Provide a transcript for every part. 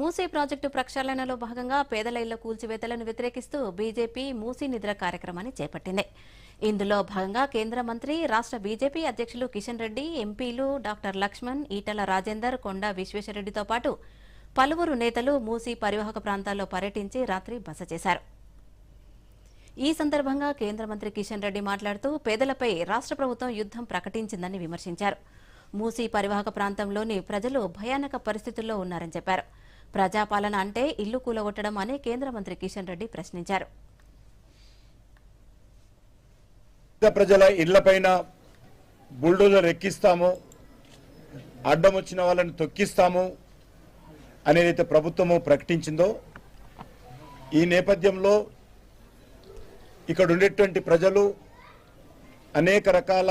Musi project ప్రక్షాళనలో భాగంగా పేదల ఇళ్ళ కూల్చివేతలను వ్యతిరేకిస్తూ బీజేపీ మూసీ నిద్ర కార్యక్రమాన్ని చేపట్టింది. ఇందులో భాగంగా కేంద్ర మంత్రి రాష్ట్ర బీజేపీ అధ్యక్షులు కిషన్ రెడ్డి ఎంపీలు డాక్టర్ లక్ష్మణ్ ఈటల రాజేందర్ కొండా విశ్వేశ్వరరెడ్డితో పాటు పలువురు నేతలు మూసీ పరివాహక ప్రాంతాల్లో పర్యటించి రాత్రి బస చేశారు. ఈ సందర్భంగా కేంద్ర మంత్రి కిషన్ రెడ్డి మాట్లాడుతూ పేదలపై రాష్ట్ర ప్రభుత్వం యుద్దం ప్రకటించిందని విమర్శించారు. మూసీ పరివాహక ప్రాంతంలోని ప్రజలు భయానక పరిస్థితుల్లో ఉన్నారని చెప్పారు. ప్రజాపాలన అంటే ఇల్లు కూలగొట్టడం అని కేంద్ర మంత్రి కిషన్ రెడ్డి ప్రశ్నించారు. ప్రజల ఇళ్ళపైన బుల్డోజర్ ఎక్కిస్తాము అడ్డం వచ్చిన వాళ్ళని తొక్కిస్తాము అనేదైతే ప్రభుత్వము ప్రకటించిందో ఈ నేపథ్యంలో ఇక్కడ ఉండేటువంటి ప్రజలు అనేక రకాల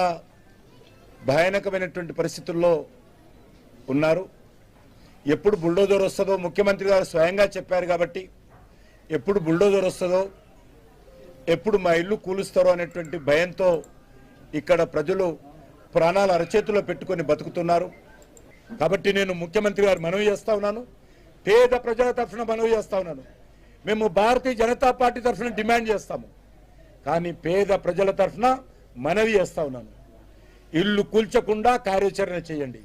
భయానకమైనటువంటి పరిస్థితుల్లో ఉన్నారు. ఎప్పుడు బుల్డోజర్ వస్తుందో ముఖ్యమంత్రి గారు స్వయంగా చెప్పారు కాబట్టి ఎప్పుడు బుల్డోజర్ వస్తుందో ఎప్పుడు మా ఇల్లు కూలుస్తారో అనేటువంటి భయంతో ఇక్కడ ప్రజలు ప్రాణాలు అరచేతిలో పెట్టుకొని బతుకుతున్నారు. కాబట్టి నేను ముఖ్యమంత్రి గారు మనవి చేస్తా ఉన్నాను. పేద ప్రజల తరఫున మనవి చేస్తా ఉన్నాను. మేము భారతీయ జనతా పార్టీ తరఫున డిమాండ్ చేస్తాము. కానీ పేద ప్రజల తరఫున మనవి చేస్తా ఉన్నాను. ఇల్లు కూల్చకుండా కార్యాచరణ చేయండి.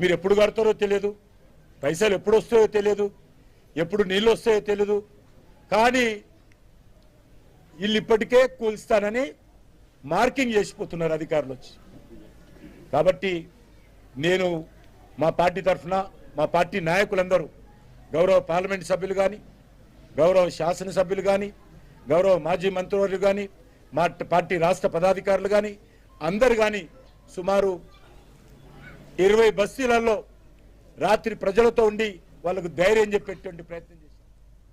మీరు ఎప్పుడు కడతారో తెలియదు. పైసలు ఎప్పుడు వస్తాయో తెలియదు ఎప్పుడు నీళ్ళు వస్తాయో తెలియదు కానీ వీళ్ళు ఇప్పటికే కూల్స్తానని మార్కింగ్ చేసిపోతున్నారు అధికారులు వచ్చి కాబట్టి నేను మా పార్టీ తరఫున మా పార్టీ నాయకులందరూ గౌరవ పార్లమెంట్ సభ్యులు కానీ గౌరవ శాసనసభ్యులు కానీ గౌరవ మాజీ మంత్రివర్యులు కానీ మా పార్టీ రాష్ట్ర పదాధికారులు కానీ అందరు కానీ సుమారు ఇరవై బస్తీలలో రాత్రి ప్రజలతో ఉండి వాళ్ళకు ధైర్యం చెప్పేటువంటి ప్రయత్నం చేశారు.